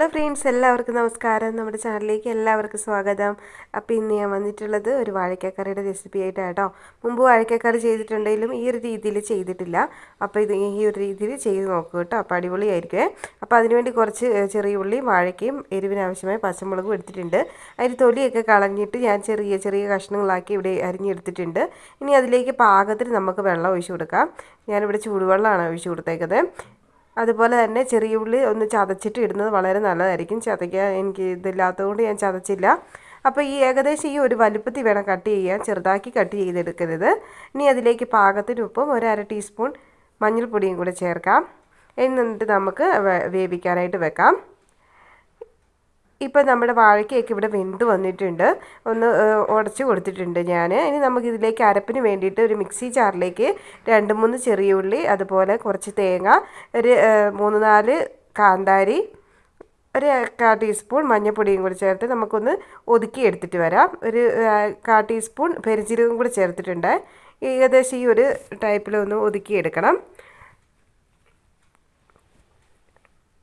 Hello friends എല്ലാവർക്കും നമസ്കാരം. നമ്മുടെ ചാനലിലേക്ക് എല്ലാവർക്കും സ്വാഗതം. അപ്പോൾ ഇന്ന് ഞാൻ വന്നിട്ടുള്ളത് ഒരു വാഴക്കക്കറിയുടെ റെസിപ്പി ആയിട്ടാണ് കേട്ടോ മുമ്പ് വാഴക്കക്കറി ചെയ്തിട്ടുണ്ടെങ്കിലും ഈ ഒരു രീതിയിൽ ചെയ്തിട്ടില്ല. അപ്പോൾ ഇത് ഈ ഒരു രീതിയിൽ ചെയ്ത് നോക്കുക കേട്ടോ. അപ്പോൾ അടിപൊളിയായിരിക്കും അപ്പോൾ അതിനുവേണ്ടി കുറച്ച് ചെറിയ ഉള്ളിയും വാഴയ്ക്കയും എരിവിനാവശ്യമായ പച്ചമുളകും എടുത്തിട്ടുണ്ട്. അതിന് തൊലിയൊക്കെ കളഞ്ഞിട്ട് ഞാൻ ചെറിയ ചെറിയ കഷ്ണങ്ങളാക്കി ഇവിടെ അരിഞ്ഞെടുത്തിട്ടുണ്ട്. ഇനി അതിലേക്ക് പാകത്തിന് നമുക്ക് വെള്ളം ഒഴിച്ചു കൊടുക്കാം. ഞാനിവിടെ ചൂടുവെള്ളമാണ് ഒഴിച്ചു കൊടുത്തേക്കുന്നത്. അതുപോലെ തന്നെ ചെറിയ ഉള്ളി ഒന്ന് ചതച്ചിട്ട് ഇടുന്നത് വളരെ നല്ലതായിരിക്കും. ചതയ്ക്കാൻ എനിക്ക് ഇതില്ലാത്തതുകൊണ്ട് ഞാൻ ചതച്ചില്ല. അപ്പോൾ ഈ ഏകദേശം ഈ ഒരു വലുപ്പത്തിൽ വേണം കട്ട് ചെയ്യാൻ ചെറുതാക്കി കട്ട് ചെയ്തെടുക്കരുത്. ഇനി അതിലേക്ക് പാകത്തിന് ഉപ്പും ഒരു അര ടീസ്പൂൺ മഞ്ഞൾപ്പൊടിയും കൂടെ ചേർക്കാം. എന്നിട്ട് നമുക്ക് വേവിക്കാനായിട്ട് വെക്കാം. ഇപ്പം നമ്മുടെ വാഴയ്ക്കൊക്കെ ഇവിടെ വെന്ത് വന്നിട്ടുണ്ട്. ഒന്ന് ഉടച്ച് കൊടുത്തിട്ടുണ്ട് ഞാൻ ഇനി നമുക്കിതിലേക്ക് അരപ്പിന് വേണ്ടിയിട്ട് ഒരു മിക്സി ജാറിലേക്ക് രണ്ട് മൂന്ന് ചെറിയ ഉള്ളി അതുപോലെ കുറച്ച് തേങ്ങ ഒരു മൂന്ന് നാല് കാന്താരി ഒരു കാ ടീസ്പൂൺ മഞ്ഞൾപ്പൊടിയും കൂടി ചേർത്ത് നമുക്കൊന്ന് ഒതുക്കി എടുത്തിട്ട് വരാം. ഒരു കാ ടീസ്പൂൺ പെരിഞ്ചീരകം കൂടി ചേർത്തിട്ടുണ്ട്. ഏകദേശം ഈ ഒരു ടൈപ്പിലൊന്ന് ഒതുക്കി എടുക്കണം.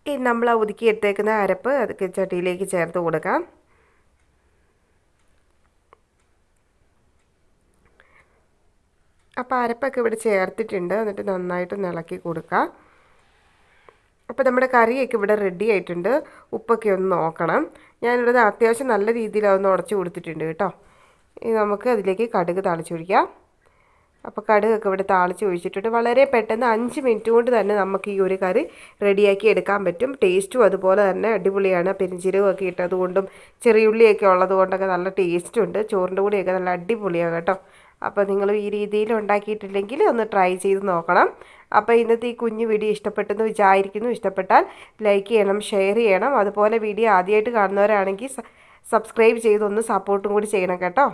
ഈ നമ്മൾ ഒതുക്കി എടുത്തേക്കുന്ന അരപ്പ് അത് ചട്ടിയിലേക്ക് ചേർത്ത് കൊടുക്കാം. അപ്പോൾ അരപ്പൊക്കെ ഇവിടെ ചേർത്തിട്ടുണ്ട്. എന്നിട്ട് നന്നായിട്ട് ഇളക്കി കൊടുക്കാം. അപ്പോൾ നമ്മുടെ കറിയൊക്കെ ഇവിടെ റെഡി ആയിട്ടുണ്ട്. ഉപ്പൊക്കെ ഒന്ന് നോക്കണം. ഞാനിവിടെ അത്യാവശ്യം നല്ല രീതിയിൽ അതൊന്ന് ഉടച്ചു കൊടുത്തിട്ടുണ്ട് കേട്ടോ. നമുക്ക് അതിലേക്ക് കടുക് തളിച്ചൊഴിക്കാം. അപ്പോൾ കടുകൊക്കെ ഇവിടെ താളിച്ച് ഒഴിച്ചിട്ടുണ്ട് വളരെ പെട്ടെന്ന് അഞ്ച് മിനിറ്റ് കൊണ്ട് തന്നെ നമുക്ക് ഈ ഒരു കറി റെഡിയാക്കി എടുക്കാൻ പറ്റും. ടേസ്റ്റും അതുപോലെ തന്നെ അടിപൊളിയാണ്. പെരിഞ്ചീരകമൊക്കെ ഇട്ടതുകൊണ്ടും ചെറിയുള്ളിയൊക്കെ ഉള്ളത് കൊണ്ടൊക്കെ നല്ല ടേസ്റ്റും ഉണ്ട്. ചോറിന്റെ കൂടെയൊക്കെ നല്ല അടിപൊളിയാണ് കേട്ടോ. അപ്പോൾ നിങ്ങൾ ഈ രീതിയിൽ ഉണ്ടാക്കിയിട്ടില്ലെങ്കിൽ ഒന്ന് ട്രൈ ചെയ്ത് നോക്കണം. അപ്പോൾ ഇന്നത്തെ ഈ കുഞ്ഞു വീഡിയോ ഇഷ്ടപ്പെട്ടെന്ന് വിചാരിക്കുന്നു. ഇഷ്ടപ്പെട്ടാൽ ലൈക്ക് ചെയ്യണം ഷെയർ ചെയ്യണം. അതുപോലെ വീഡിയോ ആദ്യമായിട്ട് കാണുന്നവരാണെങ്കിൽ സബ്സ്ക്രൈബ് ചെയ്തൊന്ന് സപ്പോർട്ടും കൂടി ചെയ്യണം കേട്ടോ.